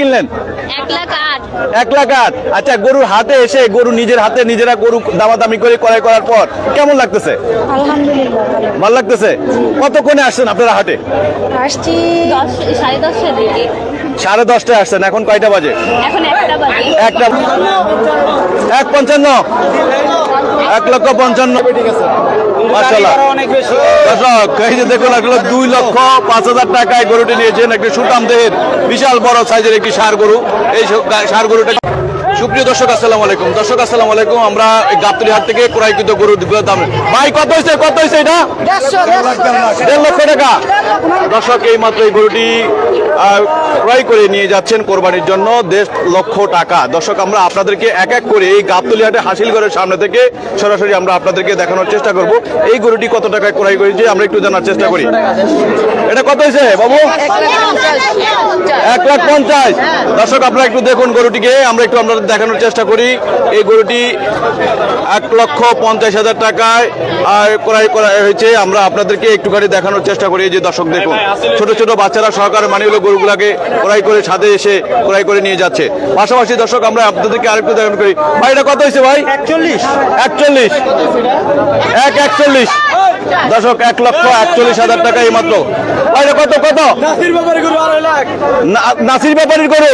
কিনলেন? এক লাখ আট। এক লাখ আট। আচ্ছা গরুর হাতে এসে গরু নিজের হাতে নিজেরা গরু দামাদামি করে ক্রয় করার পর কেমন লাগতেছে? আলহামদুলিল্লাহ। ভালো লাগতেছে? কতক্ষণে আসছেন আপনারা হাটে? আসছি সাড়ে দশটার দিকে। সাড়ে দশটায় আসছেন এখন কয়টা বাজে। একটা এক পঞ্চান্ন? এক লক্ষ পঞ্চান্ন। দর্শক এই যে দেখুন আসলে দুই লক্ষ পাঁচ হাজার টাকায় গরুটি নিয়েছেন একটি সুতাম দেহের বিশাল বড় সাইজের একটি সার গরু। এই সার গরুটা সুপ্রিয় দর্শক আসসালামু আলাইকুম। দর্শক আসসালামু আলাইকুম। আমরা এই গাবতলি হাট থেকে ক্রয়কৃত গরু গুলোর দাম। ভাই কত হয়েছে? কত হয়েছে এটা? দেড় লক্ষ টাকা। দর্শক এই মাত্র এই গরুটি ক্রয় করে নিয়ে যাচ্ছেন কোরবানির জন্য দেড় লক্ষ টাকা। দর্শক আমরা আপনাদেরকে এক এক করে এই গাবতলি হাটে হাসিলগড়ের সামনে থেকে সরাসরি আমরা আপনাদেরকে দেখানোর চেষ্টা করব। এই গরুটি কত টাকায় ক্রয় করেছে? আমরা একটু জানার চেষ্টা করি। এটা কত হয়েছে বাবু? এক লাখ পঞ্চাশ। দর্শক আপনারা একটু দেখুন গরুটিকে। আমরা একটু আমরা দেখানোর চেষ্টা করি। এই গরুটি এক লক্ষ পঞ্চাশ হাজার টাকায় আর ক্রয় করা হয়েছে। আমরা আপনাদেরকে একটুখানি দেখানোর চেষ্টা করি। এই যে দর্শক দেখুন ছোট ছোট বাচ্চারা সহকারে মানে হলো গরুগুলাকে ক্রয় করে ছাদে এসে ক্রয় করে নিয়ে যাচ্ছে। পাশাপাশি দর্শক আমরা আপনাদেরকে আরেকটু দেখানো করি। ভাই এটা কত হয়েছে ভাই? একচল্লিশ। একচল্লিশ। এক একচল্লিশ। দর্শক এক লক্ষ একচল্লিশ হাজার টাকা এই মাত্র ভাই কত কত? নাসির ব্যাপারীর গরু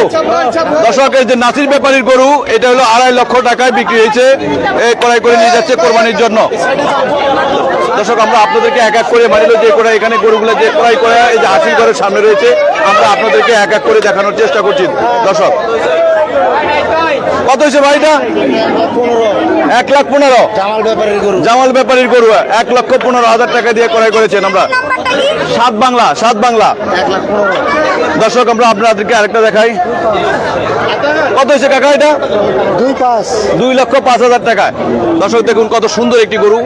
দর্শকের যে নাসির ব্যাপারীর গরু এটা হলো আড়াই লক্ষ টাকায় বিক্রি হয়েছে। ক্রয় করে নিয়ে যাচ্ছে কোরবানির জন্য। দর্শক, আমরা আপনাদেরকে এক এক করে মানিল, যে করে এখানে গরুগুলো যে ক্রয় করা, এই যে আশি ঘরের সামনে রয়েছে, আমরা আপনাদেরকে এক এক করে দেখানোর চেষ্টা করছি। দর্শক কত হয়েছে ভাইটা? এক লাখ পনেরো। জামাল ব্যাপারের গরু। ব্যাপারীর গরু এক লক্ষ পনেরো হাজার টাকা দিয়ে ক্রয় করেছেন আমরা। সাত বাংলা সাত বাংলা। দর্শক আমরা আপনাদেরকে আরেকটা দেখাই। কত হয়েছে কাকা এটা? দুই পাঁচ। দুই লক্ষ পাঁচ হাজার টাকা। দর্শক দেখুন কত সুন্দর একটি গরু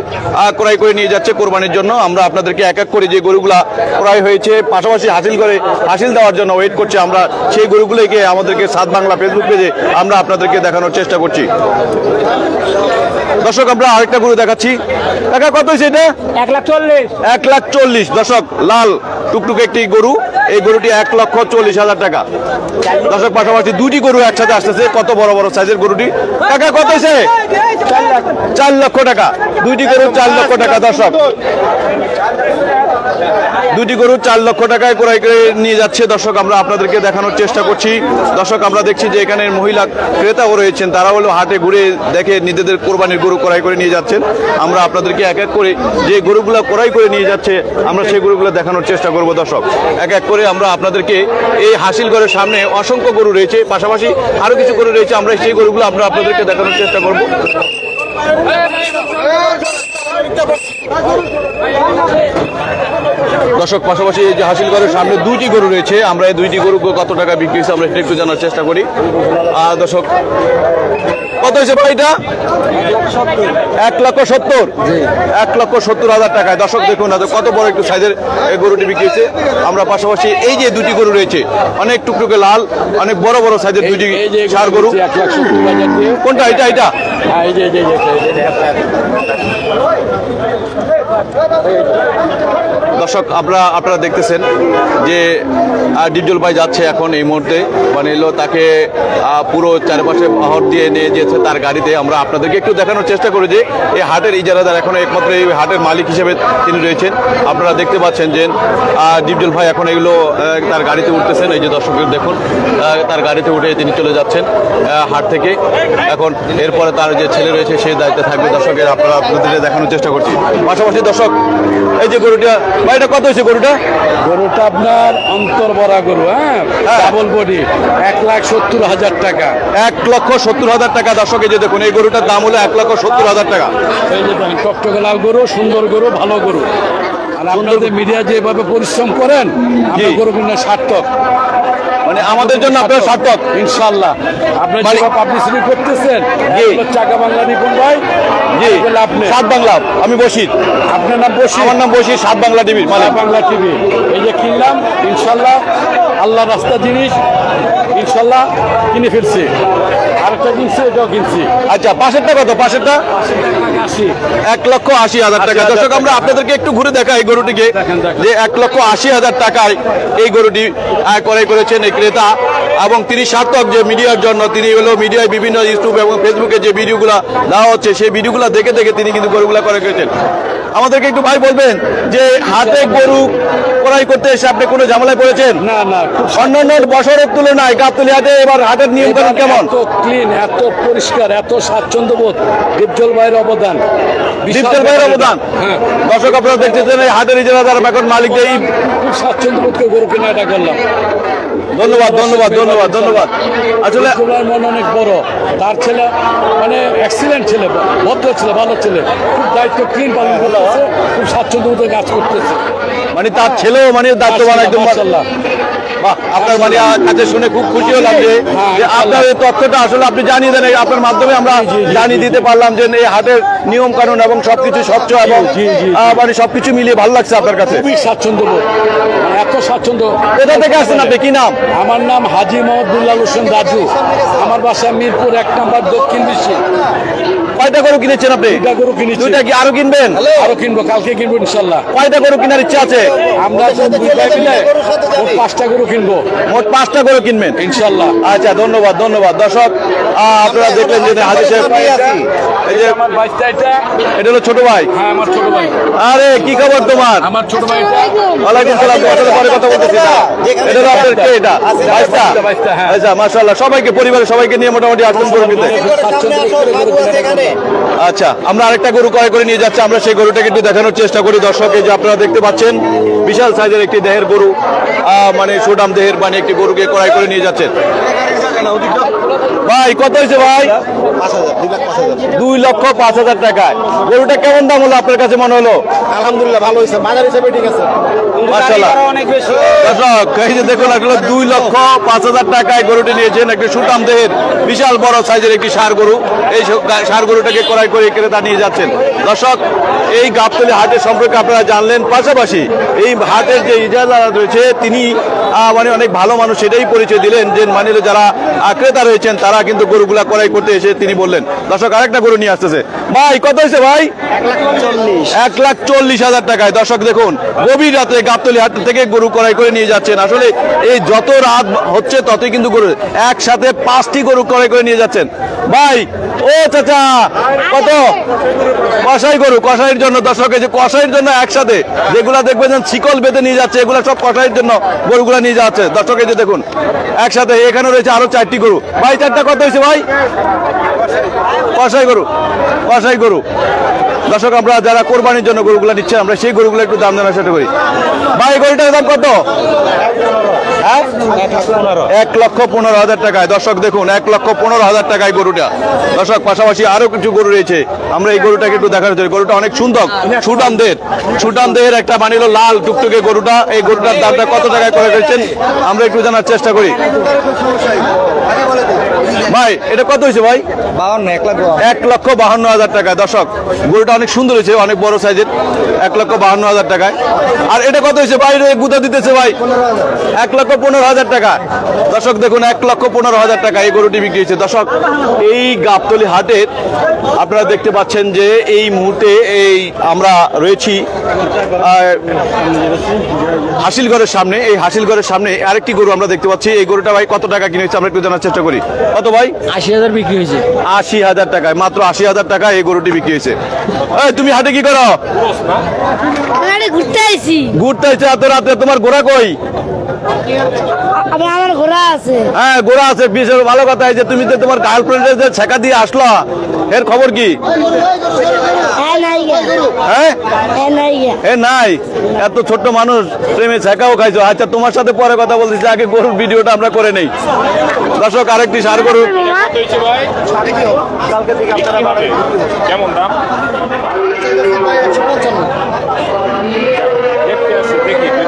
ক্রয় করে নিয়ে যাচ্ছে কোরবানির জন্য। আমরা আপনাদেরকে এক এক করে যে গরুগুলা ক্রয় হয়েছে পাশাপাশি হাসিল করে হাসিল দেওয়ার জন্য ওয়েট করছে আমরা। সেই গরুগুলোকে আমাদেরকে সাত বাংলা ফেসবুক পেজে আমরা আপনাদেরকে দেখানোর চেষ্টা করছি। দর্শক আমরা আরেকটা গরু দেখাচ্ছি। কাকা কত হয়েছে এটা? এক লাখ চল্লিশ। এক লাখ চল্লিশ। দর্শক লাল টুকটুক একটি গরু। এই গরুটি এক লক্ষ চল্লিশ হাজার টাকা। দর্শক পাশাপাশি দুটি গরু একসাথে আসতেছে কত বড় বড় সাইজের গরুটি। টাকা কত হয়েছে? চার লক্ষ টাকা। দুইটি গরু চার লক্ষ টাকা দর্শক। দুটি গরু চার লক্ষ টাকায় ক্রয় করে নিয়ে যাচ্ছে দর্শক আমরা আপনাদেরকে দেখানোর চেষ্টা করছি দর্শক আমরা দেখছি যে এখানে মহিলা ক্রেতাও রয়েছেন তারা হলো হাটে ঘুরে দেখে নিজেদের কোরবানির গরু ক্রয় করে নিয়ে যাচ্ছেন আমরা আপনাদেরকে এক এক করে যে গরুগুলো ক্রয় করে নিয়ে যাচ্ছে আমরা সেই গরুগুলো দেখানোর চেষ্টা করব দর্শক এক এক করে আমরা আপনাদেরকে এই হাসিল ঘরের সামনে অসংখ্য গরু রয়েছে পাশাপাশি আরও কিছু গরু রয়েছে আমরা সেই গরুগুলো আমরা আপনাদেরকে দেখানোর চেষ্টা করব দর্শক পাশাপাশি এই যে হাসিলগড়ের সামনে দুইটি গরু রয়েছে আমরা এই দুইটি গরু কত টাকা বিক্রি হয়েছে আমরা সেটা একটু জানার চেষ্টা করি আর দর্শক কত হয়েছে ভাই এটা এক লক্ষ সত্তর এক লক্ষ সত্তর হাজার টাকায় দর্শক দেখুন না কত বড় একটু সাইজের এই গরুটি বিক্রি হয়েছে আমরা পাশাপাশি এই যে দুটি গরু রয়েছে অনেক টুকটুকে লাল অনেক বড় বড় সাইজের দুইটি সার গরু কোনটা এটা এটা হ্যাঁ, এই দর্শক আমরা আপনারা দেখতেছেন যে আহ, ডিপজল ভাই যাচ্ছে এখন এই মুহূর্তে। মানে এলো তাকে পুরো চারপাশে পাহর দিয়ে নিয়ে যেতে তার গাড়িতে। আমরা আপনাদেরকে একটু দেখানোর চেষ্টা করি যে এই হাটের ইজারাদার এখন একমাত্র এই হাটের মালিক হিসেবে তিনি রয়েছেন। আপনারা দেখতে পাচ্ছেন যে ডিপজল ভাই এখন এগুলো তার গাড়িতে উঠতেছেন। এই যে দর্শকের দেখুন তার গাড়িতে উঠে তিনি চলে যাচ্ছেন হাট থেকে। এখন এরপরে তার যে ছেলে রয়েছে সে দায়িত্বে থাকবে দর্শকের। আপনারা আপনাদের দেখানোর চেষ্টা করছি। পাশাপাশি দর্শক এই যে গরুটা ভাই এটা কত হয়েছে গরুটা? গরুটা আপনার অন্তর বড়া গরু হ্যাঁ? হ্যাঁ। ডাবল বডি এক লাখ সত্তর হাজার টাকা। এক লক্ষ সত্তর হাজার টাকা দর্শকে যে দেখুন এই গরুটার দাম হলো এক লক্ষ সত্তর হাজার টাকা। এই যে দেখেন টকটকে গরু সুন্দর গরু ভালো গরু। আর আপনাদের মিডিয়া যেভাবে পরিশ্রম করেন আমরা গরু কিনা সার্থক। মানে আমাদের জন্য আপনার সার্থক ইনশাল্লাহ আপনি মানে- যেভাবে পাবলিসিটি করতেছেন জি। চাকা বাংলা নিপুণ ভাই জি। আপনি সাত বাংলা আমি বসি আপনার নাম বসি আমার নাম বসি সাত বাংলা টিভি মালা বাংলা টিভি। এই যে কিনলাম ইনশাল্লাহ আল্লাহ রাস্তা জিনিস ইনশাল্লাহ কিনে ফেলছি। আরেকটা কিনছি এটাও কিনছি। আচ্ছা পাশেরটা কত? পাশেরটা? আসি এক লক্ষ আশি হাজার টাকা। দর্শক আমরা আপনাদেরকে একটু ঘুরে দেখাই এই গরুটিকে। যে এক লক্ষ আশি হাজার টাকায় এই গরুটি আয় ক্রয় করেছেন এই ক্রেতা এবং তিনি সার্থক যে মিডিয়ার জন্য তিনি হলো মিডিয়ায় বিভিন্ন ইউটিউব এবং ফেসবুকে যে ভিডিওগুলো দেওয়া হচ্ছে সেই ভিডিওগুলো দেখে দেখে তিনি কিন্তু গরুগুলা করে গেছেন আমাদেরকে একটু ভাই বলবেন যে হাতে গরু ক্রয় করতে এসে আপনি কোনো ঝামেলায় পড়েছেন? না না অন্যান্য বছরের তুলনায় গাবতলি হাটে এবার হাতের কানুন কেমন? এত ক্লিন এত পরিষ্কার এত স্বাচ্ছন্দ্যবোধ দীপজল ভাইয়ের অবদান। দীপ্তের ভাইয়ের অবদান? হ্যাঁ। দর্শক আপনারা দেখতেছেন এই হাটের ইজারা যারা এখন মালিকদের খুব স্বাচ্ছন্দ্যবোধ করে গরু কেনা এটা করলাম। ধন্যবাদ ধন্যবাদ ধন্যবাদ ধন্যবাদ। আসলে দীপজল মন অনেক বড়। তার ছেলে মানে এক্সিলেন্ট ছেলে ভদ্র ছেলে ভালো ছেলে। খুব দায়িত্ব ক্লিন পালন করতেছে খুব স্বাচ্ছন্দ্যবোধে কাজ করতেছে। মানে তার ছেলেও মানে দায়িত্ববান একদম মাশাআল্লাহ। বাহ আপনার মানে কাছে শুনে খুব খুশি হলাম যে হ্যাঁ, আপনার এই তথ্যটা আসলে আপনি জানিয়ে দেন আপনার মাধ্যমে আমরা জানিয়ে দিতে পারলাম যে এই হাটের নিয়ম কানুন এবং সবকিছু স্বচ্ছ এবং মানে সবকিছু মিলিয়ে ভালো লাগছে আপনার কাছে? খুবই স্বাচ্ছন্দ্যবোধ মানে এত স্বাচ্ছন্দ্য। কোথা থেকে আসছেন আপনি? কি নাম? আমার নাম হাজি মোহাম্মদ দুল্লাল হোসেন রাজু। আমার বাসা মিরপুর এক নম্বর দক্ষিণ বিশ্বে কয়টা গরু কিনেছেন আপনি? দুইটা গরু কিনেছি। দুইটা কি আরও কিনবেন? আরও কিনবো কালকে কিনবো ইনশাল্লাহ। কয়টা গরু কেনার ইচ্ছা আছে? আমরা মোট পাঁচটা গরু কিনবো। মোট পাঁচটা গরু কিনবেন? ইনশাল্লাহ। আচ্ছা ধন্যবাদ ধন্যবাদ। দর্শক আপনারা দেখলেন যে হাজির সাহেব এই যে আমার বাইশটা এটা এটা হলো ছোট ভাই। হ্যাঁ আমার ছোট ভাই। আরে কি খবর তোমার? আমার ছোট ভাই ওয়ালাইকুম সালাম তোমার পরে কথা বলতেছি এটা হলো আপনার কে এটা? বাইশটা বাইশটা, হ্যাঁ। আচ্ছা মাশাআল্লাহ সবাইকে পরিবারের সবাইকে নিয়ে মোটামুটি আসছেন গরু কিনতে আচ্ছা আমরা আরেকটা গরু ক্রয় করে নিয়ে যাচ্ছি আমরা সেই গরুটাকে একটু দেখানোর চেষ্টা করি দর্শক এই যে আপনারা দেখতে পাচ্ছেন বিশাল সাইজের একটি দেহের গরু আহ, মানে সুডাম দেহের মানে একটি গরুকে ক্রয় করে নিয়ে যাচ্ছেন। ভাই কত হয়েছে ভাই? দুই লক্ষ পাঁচ হাজার টাকায়। গরুটা কেমন দাম হলো আপনার কাছে মনে হলো? আলহামদুলিল্লাহ ভালো হয়েছে। বাজার হিসেবে ঠিক আছে। মাশাআল্লাহ। অনেক বেশি। দর্শক এই যে দেখুন আসলে দুই লক্ষ পাঁচ হাজার টাকায় গরুটি নিয়েছেন। একটি সুটাম দেহের বিশাল বড় সাইজের একটি সার গরু। এই স- গা- ষাঁড় গরুটাকে ক্রয় করে ক্রেতা নিয়ে যাচ্ছেন। দর্শক এই গাবতলী হাটের সম্পর্কে আপনারা জানলেন। পাশাপাশি এই হাটের যে ইজারা রয়েছে তিনি আহ, মানে অনেক ভালো মানুষ সেটাই পরিচয় দিলেন যে মানে যারা ক্রেতা রয়েছেন তারা কিন্তু গরুগুলা ক্রয় করতে এসে তিনি বললেন। দর্শক, আরেকটা গরু নিয়ে আসতেছে। ভাই, কত হয়েছে ভাই? এক লাখ চল্লিশ হাজার টাকায়। দর্শক, দেখুন, গভীর রাতে গাবতলি হাট থেকে গরু ক্রয় করে নিয়ে যাচ্ছেন। আসলে এই যত রাত হচ্ছে, ততই কিন্তু গরু একসাথে পাঁচটি গরু ক্রয় করে নিয়ে যাচ্ছেন। ভাই, ও চাচা, কত? কষাই গরু কষাইয়ের জন্য। দর্শক যে কষাইয়ের জন্য একসাথে যেগুলা দেখবেন শিকল বেঁধে নিয়ে যাচ্ছে, এগুলো সব কষাইয়ের জন্য গরুগুলা নিয়ে যাচ্ছে। দর্শক, এই যে দেখুন, একসাথে এখানে রয়েছে আরও চারটি গরু। ভাই, চারটা কত হয়েছে ভাই? কষাই গরু কষাই গরু। দর্শক আমরা যারা কোরবানির জন্য গরুগুলো নিচ্ছেন, আমরা সেই গরুগুলো একটু দাম জানার চেষ্টা করি। ভাই, গরুটার দাম কত? হ্যাঁ? এক লক্ষ পনেরো হাজার টাকায়। দর্শক, দেখুন, এক লক্ষ পনেরো হাজার টাকায় গরুটা। দর্শক, পাশাপাশি আরও কিছু গরু রয়েছে। আমরা এই গরুটাকে একটু দেখার চাই গরুটা অনেক সুন্দর সুটান দের সুটান দের একটা বানিল লাল টুকটুকে গরুটা। এই গরুটার দামটা কত টাকায় করে রয়েছেন আমরা একটু জানার চেষ্টা করি। ভাই এটা কত হয়েছে ভাই? বাউন্ন এক লাখ এক লক্ষ বাহান্ন হাজার টাকা। দর্শক গরুটা অনেক সুন্দর হয়েছে অনেক বড় সাইজের। এক লক্ষ বাহান্ন হাজার টাকায়। আর এটা কত হয়েছে বাইরে গুদা দিতেছে ভাই। এক লক্ষ পনেরো হাজার টাকা। দর্শক দেখুন এক লক্ষ পনেরো হাজার টাকা এই গরুটি বিক্রি হয়েছে। দর্শক এই গাবতলি হাটের আপনারা দেখতে পাচ্ছেন যে এই মুহূর্তে এই আমরা রয়েছি হাসিলগড়ের সামনে। এই হাসিলগড়ের সামনে আরেকটি গরু আমরা দেখতে পাচ্ছি। এই গরুটা ভাই কত টাকা কিনেছে আমরা একটু জানার চেষ্টা করি। কত ভাই? আশি হাজার বিক্রি হয়েছে। আশি হাজার টাকায় মাত্র আশি হাজার টাকায় এই গরুটি বিক্রি হয়েছে। এই, তুমি হাটে কি করো? ঘুরতে আইছি। ঘুরতে হয়েছে এত রাতে তোমার ঘোড়া কই? আমার ঘোড়া আছে হ্যাঁ ঘোড়া আছে বিশেষ ভালো কথা এই যে তুমি যে তোমার গার্লফ্রেন্ডের যে ছেকা দিয়ে আসলো এর খবর কি হ্যাঁ নাই হ্যাঁ হ্যাঁ নাই গে এ নাই এত ছোট্ট মানুষ প্রেমে ছেকাও খাইছো আচ্ছা তোমার সাথে পরে কথা বলতেছি আগে গরুর ভিডিওটা আমরা করে নেই দর্শক আরেকটি সার গরু কেমন দাম দেখি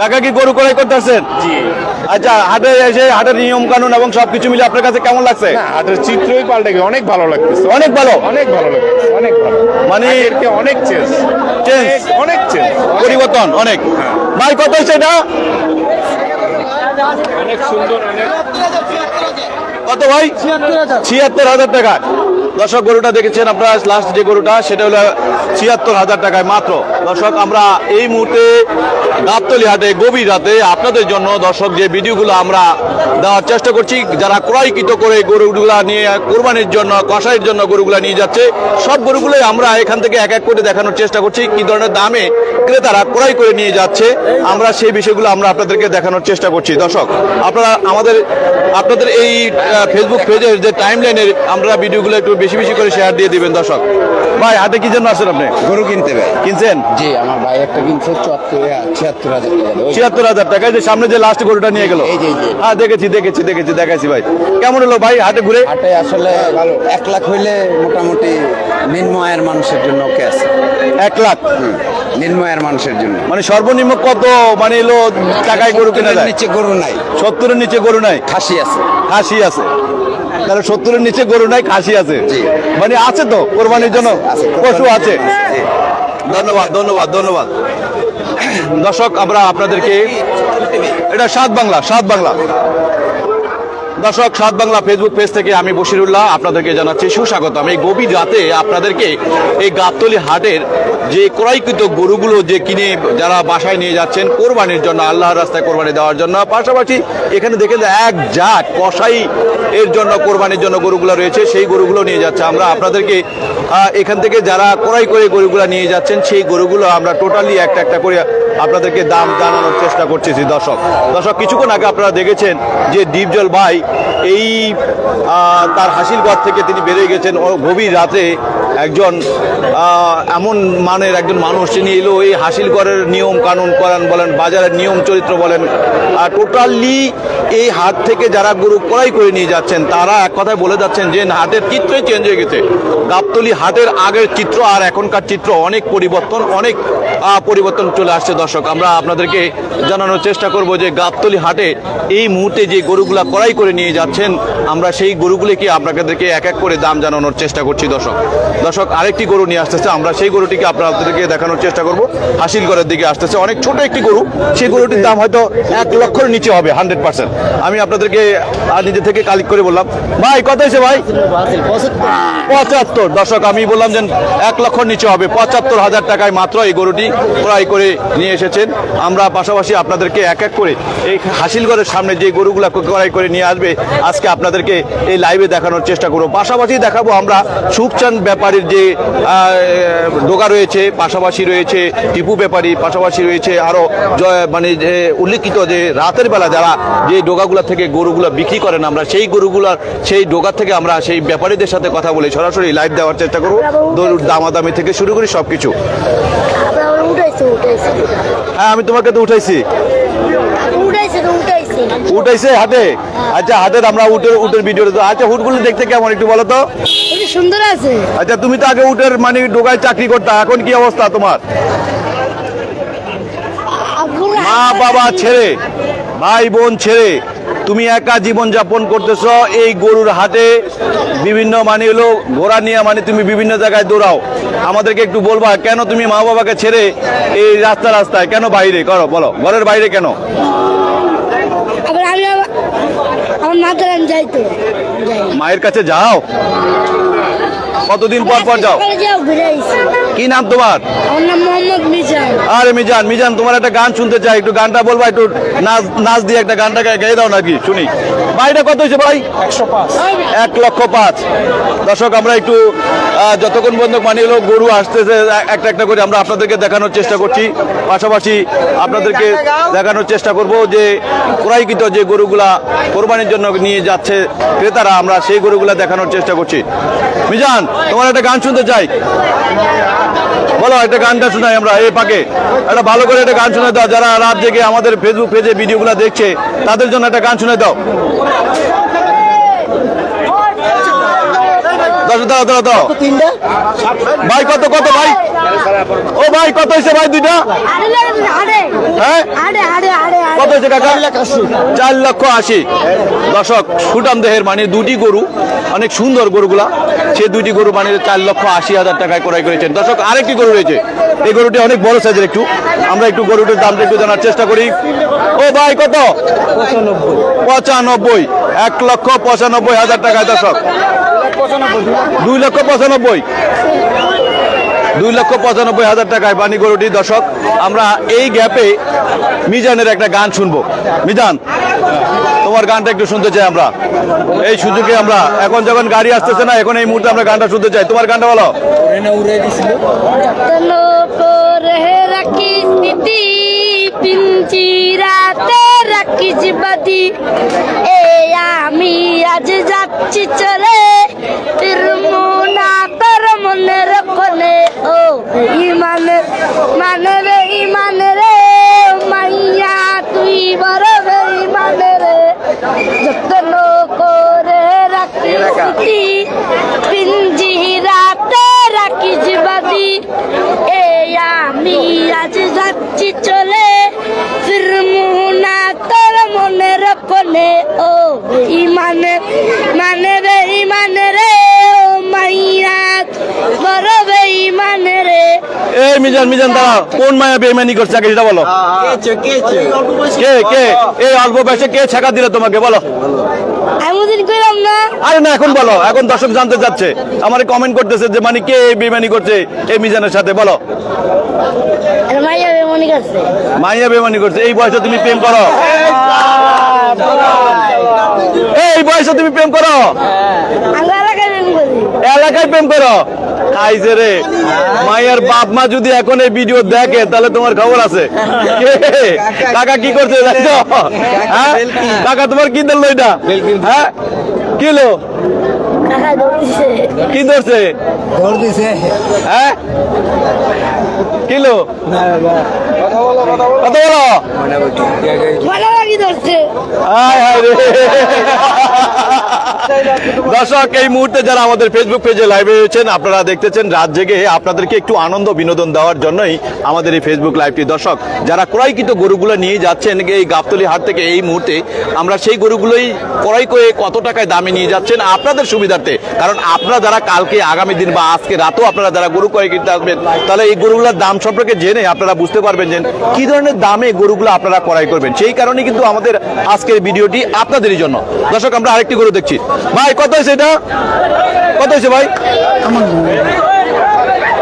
কাকা কি গরু ক্রয় করতেছেন? আচ্ছা হাটে এসে হাটের নিয়ম কানুন এবং সবকিছু মিলে আপনার কাছে কেমন লাগছে? হাটের চিত্রই পাল্টে গেছে অনেক ভালো লাগতেছে। অনেক ভালো? অনেক ভালো লাগতেছে অনেক ভালো। মানে থেকে অনেক চেঞ্জ। চেঞ্জ? অনেক চেঞ্জ। পরিবর্তন অনেক। ভাই কত হচ্ছে এটা? অনেক সুন্দর অনেক। কত ভাই? ছিয়াত্তর হাজার টাকা। দর্শক, গরুটা দেখেছেন আপনারা লাস্ট যে গরুটা, সেটা হলো ছিয়াত্তর হাজার টাকায় মাত্র। দর্শক, আমরা এই মুহূর্তে গাবতলি হাটে, গভীর রাতে আপনাদের জন্য দর্শক, যে ভিডিওগুলো আমরা দেওয়ার চেষ্টা করছি, যারা ক্রয়কৃত করে গরুগুলা নিয়ে, কোরবানির জন্য কষাইয়ের জন্য গরুগুলা নিয়ে যাচ্ছে, সব গরুগুলোই আমরা এখান থেকে এক এক করে দেখানোর চেষ্টা করছি, কি ধরনের দামে ক্রেতারা ক্রয় করে নিয়ে যাচ্ছে, আমরা সেই বিষয়গুলো আমরা আপনাদেরকে দেখানোর চেষ্টা করছি। দর্শক, আপনারা আমাদের, আপনাদের এই ফেসবুক পেজের যে টাইম লাইনের আমরা ভিডিওগুলো একটু বেশি বেশি করে শেয়ার দিয়ে দিবেন দর্শক। ভাই হাতে কি জন্য আসেন আপনি? গরু কিনতে ভাই। কিনছেন? জি আমার ভাই একটা কিনছে ছিয়াত্তর হাজার টাকা ছিয়াত্তর হাজার টাকা যে সামনে যে লাস্ট গরুটা নিয়ে গেল। হ্যাঁ দেখেছি দেখেছি দেখেছি দেখাইছি ভাই। কেমন হলো ভাই হাটে ঘুরে? হাটে আসলে ভালো। এক লাখ হইলে মোটামুটি নিম্ন আয়ের মানুষের জন্য ওকে আছে। এক লাখ? নিম্ন আয়ের মানুষের জন্য। মানে সর্বনিম্ন কত? মানে এলো টাকায় গরু কেনা যায়? নিচে গরু নাই। সত্তরের নিচে গরু নাই? খাসি আছে। খাসি আছে। তাহলে সত্তরের নিচে গরু নাই খাসি আছে। মানে আছে তো কোরবানির জন্য পশু আছে। ধন্যবাদ ধন্যবাদ ধন্যবাদ। দর্শক আমরা আপনাদেরকে এটা সাত বাংলা সাত বাংলা। দর্শক, সাত বাংলা ফেসবুক পেজ থেকে আমি বশিরুল্লাহ আপনাদেরকে জানাচ্ছি, সুস্বাগতম। এই গভীর রাতে আপনাদেরকে এই গাবতলি হাটের যে ক্রয়কৃত গরুগুলো যে কিনে যারা বাসায় নিয়ে যাচ্ছেন, কোরবানির জন্য, আল্লাহর রাস্তায় কোরবানি দেওয়ার জন্য, পাশাপাশি এখানে দেখেন যে এক জাত কসাই এর জন্য, কোরবানির জন্য গরুগুলো রয়েছে, সেই গরুগুলো নিয়ে যাচ্ছে আমরা। আপনাদেরকে এখান থেকে যারা ক্রয় করে গরুগুলো নিয়ে যাচ্ছেন, সেই গরুগুলো আমরা টোটালি একটা একটা করে আপনাদেরকে দাম জানানোর চেষ্টা করতেছি, দর্শক। দর্শক, কিছুক্ষণ আগে আপনারা দেখেছেন যে ডিপজল ভাই এই তার তার পথ থেকে তিনি বেরিয়ে গেছেন। গভীর রাতে একজন এমন মানের একজন মানুষ তিনি এলো, এই হাসিল হাসিলগড়ের নিয়ম কানুন করান বলেন, বাজারের নিয়ম চরিত্র বলেন। আর টোটালি এই হাট থেকে যারা গরু ক্রয় করে নিয়ে যাচ্ছেন, তারা এক কথায় বলে যাচ্ছেন যে হাটের চিত্রই চেঞ্জ হয়ে গেছে। গাবতলি হাটের আগের চিত্র আর এখনকার চিত্র অনেক পরিবর্তন অনেক পরিবর্তন চলে আসছে, দর্শক। আমরা আপনাদেরকে জানানোর চেষ্টা করব যে, গাবতলি হাটে এই মুহূর্তে যে গরুগুলা ক্রয় করে নিয়ে যাচ্ছেন, আমরা সেই গরুগুলিকে আপনাদেরকে এক এক করে দাম জানানোর চেষ্টা করছি, দর্শক। দর্শক, আরেকটি গরু নিয়ে আসতেছে। আমরা সেই গরুটিকে আপনাদেরকে দেখানোর চেষ্টা করব। হাসিল হাসিলগড়ের দিকে আসতেছে। অনেক ছোট একটি গরু। সেই গরুটির দাম হয়তো এক লক্ষের নিচে হবে হান্ড্রেড পার্সেন্ট আমি আপনাদেরকে নিজে থেকে কালেক্ট করে বললাম। ভাই, কত হয়েছে ভাই? পঁচাত্তর। দর্শক, আমি বললাম যে এক লক্ষর নিচে হবে। পঁচাত্তর হাজার টাকায় মাত্র এই গরুটি ক্রয় করে নিয়ে এসেছেন। আমরা পাশাপাশি আপনাদেরকে এক এক করে এই হাসিলগড়ের সামনে যে গরুগুলো ক্রয় করে নিয়ে আসবে, আজকে আপনাদেরকে এই লাইভে দেখানোর চেষ্টা করব। পাশাপাশি দেখাবো আমরা সুখচান ব্যাপারীর যে দোকা রয়েছে পাশাপাশি রয়েছে টিপু ব্যাপারী পাশাপাশি রয়েছে আরও মানে যে উল্লেখিত যে রাতের বেলা যারা যে ডোগাগুলা থেকে গরুগুলো বিক্রি করেন আমরা সেই গরুগুলার সেই ডোগা থেকে আমরা সেই ব্যাপারীদের সাথে কথা বলে সরাসরি লাইভ দেওয়ার চেষ্টা করব। দামাদামি থেকে শুরু করি সব কিছু হ্যাঁ আমি তোমাকে তো উঠাইছি। উঠাইছে। উঠাইছে হাতে? আচ্ছা হাতের আমরা উটের উটের ভিডিও আচ্ছা হুটগুলো দেখতে কেমন একটু বলো তো? সুন্দর আছে। আচ্ছা তুমি তো আগে উটের মানে ডোগায় চাকরি করতা এখন কি অবস্থা তোমার? মা বাবা ছেড়ে ভাই বোন ছেড়ে তুমি একা জীবন যাপন করতেছ এই গরুর হাটে বিভিন্ন মানে হলো ঘোড়া নিয়ে মানে তুমি বিভিন্ন জায়গায় দৌড়াও। আমাদেরকে একটু বলবা কেন তুমি মা বাবাকে ছেড়ে এই রাস্তা রাস্তায় কেন বাইরে? করো বলো ঘরের বাইরে কেন? আমার আমি যাই তো মায়ের কাছে যাও। কতদিন পর পর যাও? কি নাম তোমার? আরে মিজান মিজান তোমার একটা গান শুনতে চাই। একটু গানটা বলবা একটু নাচ নাচ দিয়ে একটা গানটা গায়ে দাও নাকি? শুনি। ভাইটা কত হয়েছে ভাই? এক লক্ষ পাঁচ। দর্শক আমরা একটু যতক্ষণ পর্যন্ত মানে হলো গরু আসতেছে একটা একটা করে আমরা আপনাদেরকে দেখানোর চেষ্টা করছি। পাশাপাশি আপনাদেরকে দেখানোর চেষ্টা করব যে ক্রয়কৃত যে গরুগুলা কোরবানির জন্য নিয়ে যাচ্ছে ক্রেতারা আমরা সেই গরুগুলা দেখানোর চেষ্টা করছি। মিজান তোমার একটা গান শুনতে চাই। বলো, একটা গানটা শোনাই আমরা, এই পাকে একটা ভালো করে একটা গান শুনে দাও, যারা রাত জেগে আমাদের ফেসবুক পেজে ভিডিওগুলো দেখছে, তাদের জন্য একটা গান শুনে দাও। দাও দাও দাও দাও ভাই কত কত ভাই? ও ভাই কত হয়েছে ভাই দুইটা? হ্যাঁ? কত হয়েছে কাকা? চার লক্ষ আশি। দশক সুটাম দেহের মানে দুটি গরু অনেক সুন্দর গরুগুলা। সে দুটি গরু মানে চার লক্ষ আশি হাজার টাকায় ক্রয় করেছেন। দর্শক আরেকটি গরু রয়েছে। এই গরুটি অনেক বড় সাইজের একটু। আমরা একটু গরুটির দামটা একটু জানার চেষ্টা করি। ও ভাই কত? পঁচানব্বই। এক লক্ষ পঁচানব্বই হাজার টাকায় দর্শক। দুই লক্ষ পঁচানব্বই। দুই লক্ষ পঁচানব্বই হাজার টাকায় বাণী গরুটি দর্শক আমরা এই গ্যাপে মিজানের একটা গান শুনব। মিজান তোমার গানটা একটু শুনতে চাই আমরা। এই সুযোগে আমরা এখন যখন গাড়ি আসতেছে না এখন এই মুহূর্তে আমরা গানটা শুনতে চাই। তোমার গানটা বলো। রাখিস আমি আজ যাচ্ছি চলে। ফিরমু না তোর মনের কোনে ও ইমানের মানে রে ইমানে রে। মাইয়া তুই বড় ইমানে রে। যত্ন করে দিদি পিঞ্জিরাতে রাখিস বাদি এ আমি আজ যাচ্ছি চলে। ফিরমু না তোর মনের কোনে ও ইমানে মানে রে ইমানে রে ও মাইয়া। বড় বেঈমানে রে। এই মিজান মিজান কোন মায়া বেমানি করছে? আগে সেটা বলো। কে কে এই অল্প বয়সে কে ছেকা দিলে তোমাকে? বলো। আমি ওদিন কইলাম না। আরে না এখন বলো। এখন দর্শক জানতে চাচ্ছে। আমার কমেন্ট করতেছে যে মানে কে বেমানি করছে? এই মিজানের সাথে বলো। মাইয়া বেমানি করছে। এই বয়সে তুমি প্রেম করো। এই বয়সে তুমি প্রেম করো? এলাকায় প্রেম করো। খাইছে রে। মায়ের বাপ মা যদি এখন এই ভিডিও দেখে তাহলে তোমার খবর আছে। কে? কাকা কি করছে হ্যাঁ? কাকা তোমার কি দিল এটা হ্যাঁ? কিলো? কি ধরছে? হ্যাঁ? কিলো? কত বলো? হায় হায়। দর্শক এই মুহূর্তে যারা আমাদের ফেসবুক পেজে লাইভে রয়েছেন আপনারা দেখতেছেন রাত জেগে আপনাদেরকে একটু আনন্দ বিনোদন দেওয়ার জন্যই আমাদের এই ফেসবুক লাইভটি দর্শক যারা ক্রয়কৃত গরুগুলো নিয়ে যাচ্ছেন এই গাবতলি হাট থেকে এই মুহূর্তে আমরা সেই গরুগুলোই ক্রয় করে কত টাকায় দামে নিয়ে যাচ্ছেন আপনাদের সুবিধার্থে কারণ আপনারা যারা কালকে আগামী দিন বা আজকে রাতেও আপনারা যারা গরু ক্রয় কিনতে আসবেন তাহলে এই গরুগুলোর দাম সম্পর্কে জেনে আপনারা বুঝতে পারবেন যে কি ধরনের দামে গরুগুলো আপনারা ক্রয় করবেন। সেই কারণে কিন্তু আমাদের আজকের ভিডিওটি আপনাদেরই জন্য। দর্শক আমরা আরেকটি গরু দেখছি। ভাই কত হয়েছে এটা? কত হয়েছে ভাই?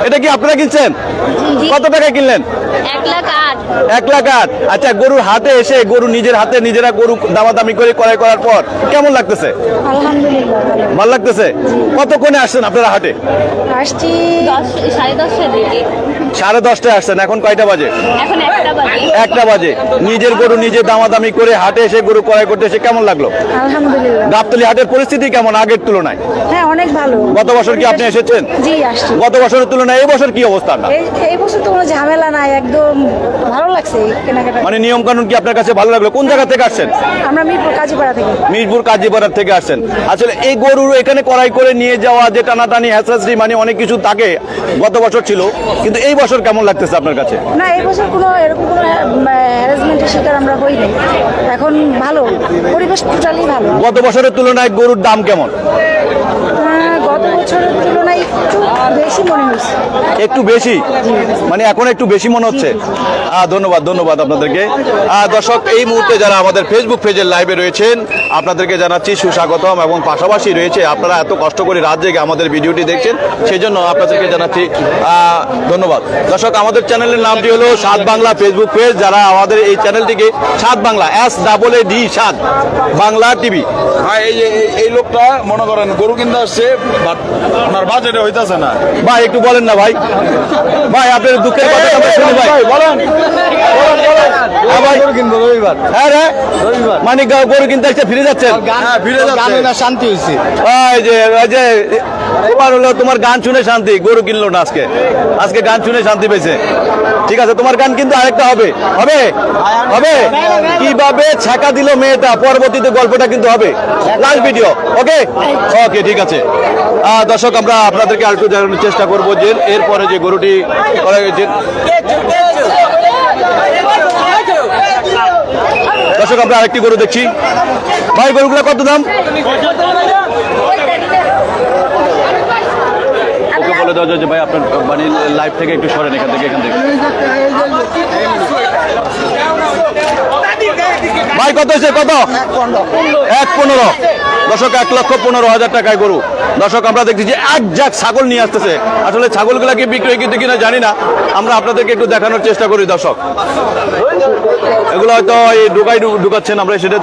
এটা কি আপনারা কিনছেন? কত টাকা কিনলেন? এক লাখ আট। এক লাখ আট। আচ্ছা গরুর হাতে এসে গরু নিজের হাতে নিজেরা গরু দামাদামি করে ক্রয় করার পর কেমন লাগতেছে? আলহামদুলিল্লাহ। ভালো লাগতেছে? কতক্ষণে আসছেন আপনারা হাটে? আসছি সাড়ে দশটার দিকে। সাড়ে দশটায় আসছেন। এখন কয়টা বাজে? একটা বাজে। নিজের গরু নিজে দামাদামি করে হাটে এসে গরু ক্রয় করতে এসে কেমন লাগল? আলহামদুলিল্লাহ। গাবতলি হাটের পরিস্থিতি কেমন আগের তুলনায়? হ্যাঁ অনেক ভালো। গত বছর কি আপনি এসেছেন? জি আসছি। গত বছরের তুলনায় এই বছর কি অবস্থা আপনার? এই বছর তো কোনো ঝামেলা নাই একদম ভালো লাগছে কেনাকাটা। মানে নিয়ম কানুন কি আপনার কাছে ভালো লাগল? কোন জায়গা থেকে আসছেন? আমরা মিরপুর কাজীপাড়া থেকে। মিরপুর কাজীপাড়ার থেকে আসছেন। আসলে এই গরুর এখানে কড়াই করে নিয়ে যাওয়া যে টানাটানি হ্যাসাসরি মানে অনেক কিছু থাকে গত বছর ছিল। কিন্তু এই বছর কেমন লাগতেছে আপনার কাছে? না এই বছর কোনো এরকম কোনো হ্যারাসমেন্টের শিকার আমরা হইনি এখন ভালো পরিবেশ টোটালি ভালো। গত বছরের তুলনায় গরুর দাম কেমন? গত বছরের তুলনায় বেশি মনে হয়েছে। একটু বেশি? মানে এখন একটু বেশি মনে হচ্ছে? ধন্যবাদ ধন্যবাদ আপনাদেরকে। দর্শক এই মুহূর্তে যারা আমাদের ফেসবুক পেজের লাইভে রয়েছেন আপনাদেরকে জানাচ্ছি সুস্বাগতম এবং পাশাপাশি রয়েছে আপনারা এত কষ্ট করে রাত জেগে আমাদের ভিডিওটি দেখছেন সেই জন্য আপনাদেরকে জানাচ্ছি ধন্যবাদ। দর্শক আমাদের চ্যানেলের নামটি হলো সাত বাংলা ফেসবুক পেজ যারা আমাদের এই চ্যানেলটিকে Saat Bangla S double A D Saat Bangla TV. ভাই এই যে এই- এই লোকটা মনে করেন গরু কিনতে আসছে বাট ওনার হইতাছে না। ভাই একটু বলেন না ভাই। ভাই আপনার দুঃখের কথা শুনি ভাই। বলেন। হ্যাঁ গরু কিনবো রবিবার। হ্যাঁ রে? মানে গরু কিনতে ফিরে যাচ্ছেন? হ্যাঁ ফিরে যাচ্ছে না শান্তি হয়েছে এই যে এই যে তোমার হলো তোমার গান শুনে শান্তি গরু কিনলো না আজকে। আজকে গান শুনে শান্তি পেয়েছে। ঠিক আছে তোমার গান কিন্তু আরেকটা হবে। হবে? হবে? কীভাবে ছাকা দিল মেয়েটা? পরবর্তীতে গল্পটা কিন্তু হবে। লাস্ট ভিডিও ওকে ওকে ঠিক আছে। দর্শক আমরা আপনাদেরকে আরেকটু জানানোর চেষ্টা করব যে এরপরে যে গরুটি করা হয়েছে দর্শক, আমরা আরেকটি গরু দেখছি। ভাই, গরুগুলো কত দাম? ওকে বলে দেওয়া যায় যে ভাই আপনার মানে লাইভ থেকে একটু সরেন এখান থেকে এখান থেকে। ভাই, কত হয়েছে? কত? এক পনেরো। দর্শক, এক লক্ষ পনেরো হাজার টাকায় গরু। দর্শক, আমরা দেখছি যে এক যাক ছাগল নিয়ে আসতেছে। আসলে ছাগলগুলা কি বিক্রি কিন্তু কিনা জানি না। আমরা আপনাদেরকে একটু দেখানোর চেষ্টা করি, দর্শক। এগুলো হয়তো এই ঢুকাই ঢুকাচ্ছেন আমরা সেটা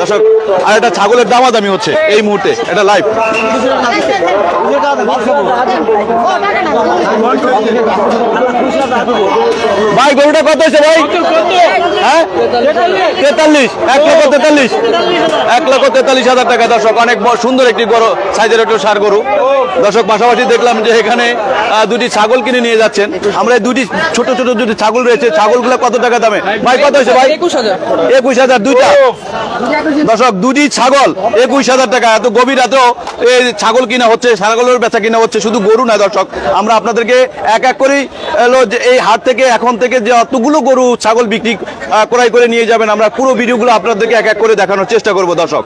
দর্শক আর এটা ছাগলের দামাদামি হচ্ছে এই মুহূর্তে এটা লাইভ ভাই গরুটা কত হয়েছে ভাই? হ্যাঁ? তেতাল্লিশ এক লক্ষ তেতাল্লিশ। এক লক্ষ তেতাল্লিশ হাজার টাকা দর্শক অনেক সুন্দর একটি গরু সাইজের একটু সার গরু। দর্শক পাশাপাশি দেখলাম যে এখানে দুটি ছাগল কিনে নিয়ে যাচ্ছেন। আমরা এই দুটি ছোট ছোট দুটি ছাগল রয়েছে। ছাগলগুলো কত টাকা দামে? ভাই কত হয়েছে ভাই? একুশ হাজার। একুশ হাজার দুইটা। দর্শক দুটি ছাগল, একুশ হাজার টাকা। এত গভীর এত ছাগল কিনা হচ্ছে, ছাগলের বেচা কিনা হচ্ছে, শুধু গরু না দর্শক। আমরা আপনাদেরকে এক এক করেই এই হাট থেকে, এখন থেকে যে অতগুলো গরু, ছাগল বিক্রি ক্রয় করে নিয়ে যাবেন, আমরা পুরো ভিডিওগুলো আপনাদেরকে এক এক করে দেখানোর চেষ্টা করব, দর্শক।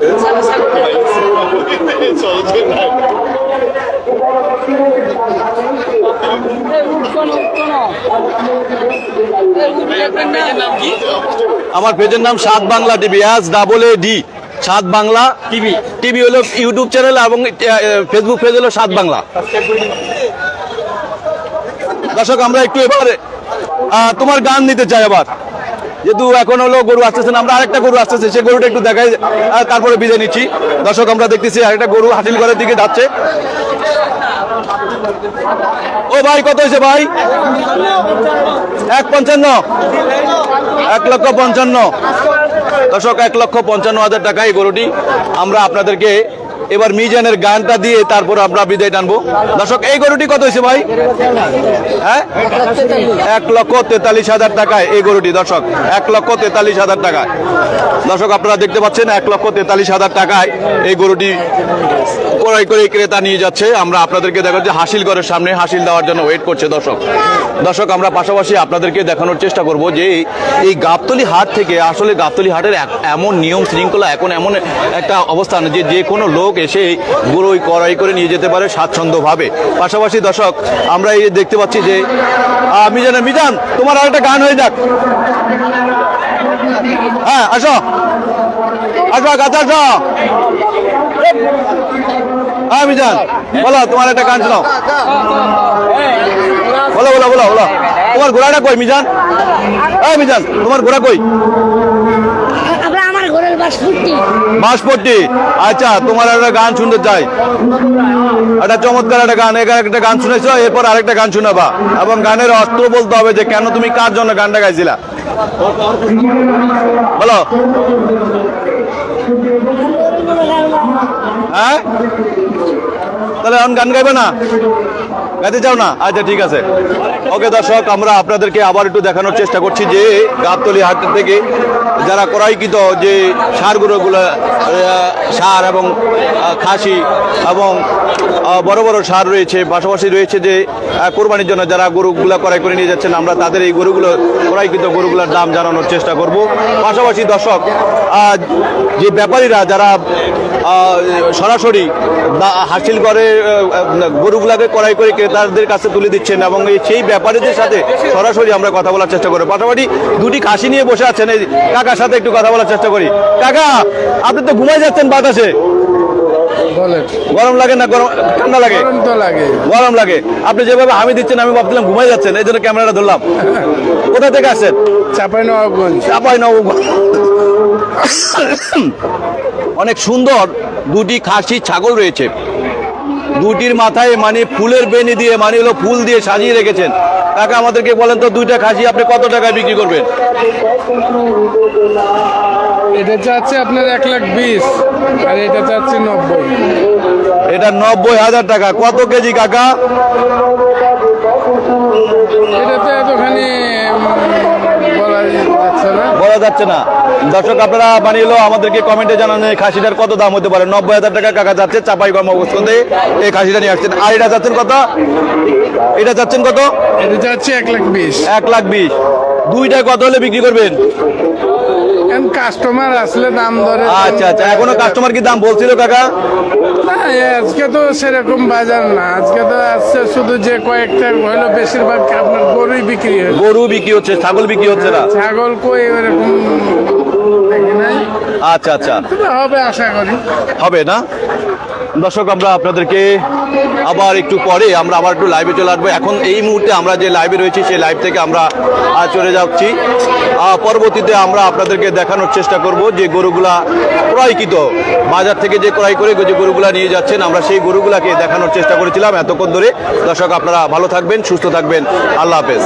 আমার পেজের নাম Saat Bangla TV S double A D Saat Bangla TV. TV হলো ইউটিউব চ্যানেল এবং ফেসবুক পেজ হলো সাত বাংলা। দর্শক আমরা একটু এবার তোমার গান নিতে চাই আবার যেহেতু এখন হলো গরু আসতেছে না আমরা আরেকটা গরু আসতেছে সে গরুটা একটু দেখাই তারপরে বিদায় নিচ্ছি। দর্শক আমরা দেখতেছি আরেকটা গরু হাসিল ঘরের দিকে যাচ্ছে। ও ভাই কত হয়েছে ভাই? এক পঞ্চান্ন। এক লক্ষ পঞ্চান্ন। দর্শক, এক লক্ষ পঞ্চান্ন হাজার টাকা এই গরুটি আমরা আপনাদেরকে এবার মিজানের গানটা দিয়ে তারপর আমরা বিদায় টানবো। দর্শক, এই গরুটি কত হয়েছে ভাই? হ্যাঁ? এক লক্ষ তেতাল্লিশ হাজার টাকায় এই গরুটি, দর্শক, এক লক্ষ তেতাল্লিশ হাজার টাকায়। দর্শক, আপনারা দেখতে পাচ্ছেন, এক লক্ষ তেতাল্লিশ হাজার টাকায় এই গরুটি ক্রয় করে ক্রেতা নিয়ে যাচ্ছে। আমরা আপনাদেরকে দেখাচ্ছি হাসিল ঘরের সামনে হাসিল দেওয়ার জন্য ওয়েট করছে দর্শক। দর্শক, আমরা পাশাপাশি আপনাদেরকে দেখানোর চেষ্টা করব যে এই গাবতলি হাট থেকে আসলে গাবতলি হাটের এমন নিয়ম শৃঙ্খলা, এখন এমন একটা অবস্থান যে যে কোনো লোক এসে গরু ক্রয় করে নিয়ে যেতে পারে স্বাচ্ছন্দ্যভাবে। পাশাপাশি দর্শক, আমরা এই দেখতে পাচ্ছি যে মিজান মিজান, তোমার আর একটা গান হয়ে যাক। হ্যাঁ আসো। আসো কাছে আসো। হ্যাঁ মিজান বলো তোমার একটা গান শোনাও। বলো বলো বলো বলো। তোমার ঘোড়াটা কই মিজান? হ্যাঁ মিজান তোমার ঘোড়া কই? আমরা আমার ঘরের বাস ফুটছি বাঁশপট্টি আচ্ছা তোমার একটা গান শুনতে চাই। একটা চমৎকার একটা গান এখানে একটা গান শুনেছো এরপর আরেকটা গান শোনাবা। এবং গানের অর্থ বলতে হবে যে কেন তুমি কার জন্য গানটা গাইছিলা। বলো। হ্যাঁ? তাহলে এখন গান গাইবে না? গাইতে চাও না? আচ্ছা ঠিক আছে। ওকে, দর্শক, আমরা আপনাদেরকে আবার একটু দেখানোর চেষ্টা করছি যে গাবতলি হাট থেকে যারা ক্রয়কৃত যে সারগুলোগুলো সার এবং খাসি এবং বড় বড় সার রয়েছে, পাশাপাশি রয়েছে যে কোরবানির জন্য যারা গরুগুলো ক্রয় করে নিয়ে যাচ্ছেন, আমরা তাদের এই গরুগুলো, ক্রয়কৃত গরুগুলোর দাম জানানোর চেষ্টা করব। পাশাপাশি দর্শক যে ব্যাপারীরা যারা সরাসরি হাসিল করে গরুগুলাকে ক্রয় করে ক্রেতাদের কাছে তুলে দিচ্ছেন এবং এই সেই ব্যাপারীদের সাথে সরাসরি আমরা কথা বলার চেষ্টা করি। পাশাপাশি দুটি খাসি নিয়ে বসে আছেন এই কাকার সাথে একটু কথা বলার চেষ্টা করি। কাকা আপনি তো ঘুমাই যাচ্ছেন বাতাসে। গরম লাগে না গরম ঠান্ডা লাগে? গরম লাগে। আপনি যেভাবে হামি দিচ্ছেন আমি ভাবছিলাম ঘুমাই যাচ্ছেন এই জন্য ক্যামেরাটা ধরলাম। কোথা থেকে আসছেন? চাপাই নবাবগঞ্জ চাপাই নবগঞ্জ অনেক সুন্দর দুটি খাসি ছাগল রয়েছে। দুটির মাথায় মানে ফুলের বেনি দিয়ে মানে হলো ফুল দিয়ে সাজিয়ে রেখেছেন। কাকা আমাদেরকে বলেন তো দুইটা খাসি আপনি কত টাকায় বিক্রি করবেন? এটা চাচ্ছে আপনার এক লাখ বিশ আর এটা চাচ্ছে নব্বই। এটা নব্বই হাজার টাকা। কত কেজি কাকা? এটা তো এতখানি বলা যাচ্ছে না। দর্শক আপনারা মানে হলো আমাদেরকে কমেন্টে জানান এই খাসিটার কত দাম হতে পারে। নব্বই হাজার টাকা কাকা যাচ্ছে চাপাই কর্ম অবস্থাতে এই খাসিটা নিয়ে আসছেন। আর এটা যাচ্ছেন কত? এটা যাচ্ছেন কত? এটা যাচ্ছে এক লাখ বিশ। এক লাখ বিশ। দুইটায় কত হলে বিক্রি করবেন? কাস্টমার আসলে দাম ধরে। আচ্ছা আচ্ছা এখনও কাস্টমার কি দাম বলছিল কাকা? না আজকে তো সেরকম বাজার না। আজকে তো আসছে শুধু যে কয়েকটা হলো বেশিরভাগ আপনার গরুই বিক্রি হয় গরু বিক্রি হচ্ছে ছাগল বিক্রি হচ্ছে না? ছাগল কই এরকম আচ্ছা আচ্ছা। হবে আশা করি। হবে না? দর্শক, আমরা আপনাদেরকে আবার একটু পরে আমরা আবার একটু লাইভে চলে আসব। এখন এই মুহূর্তে আমরা যে লাইভে রয়েছি, সেই লাইভ থেকে আমরা চলে যাচ্ছি। পরবর্তীতে আমরা আপনাদেরকে দেখানোর চেষ্টা করব যে গরুগুলা ক্রয়কৃত। বাজার থেকে যে ক্রয় করে যে গরুগুলা নিয়ে যাচ্ছেন, আমরা সেই গরুগুলাকে দেখানোর চেষ্টা করেছিলাম এতক্ষণ ধরে। দর্শক, আপনারা ভালো থাকবেন, সুস্থ থাকবেন। আল্লাহ হাফেজ।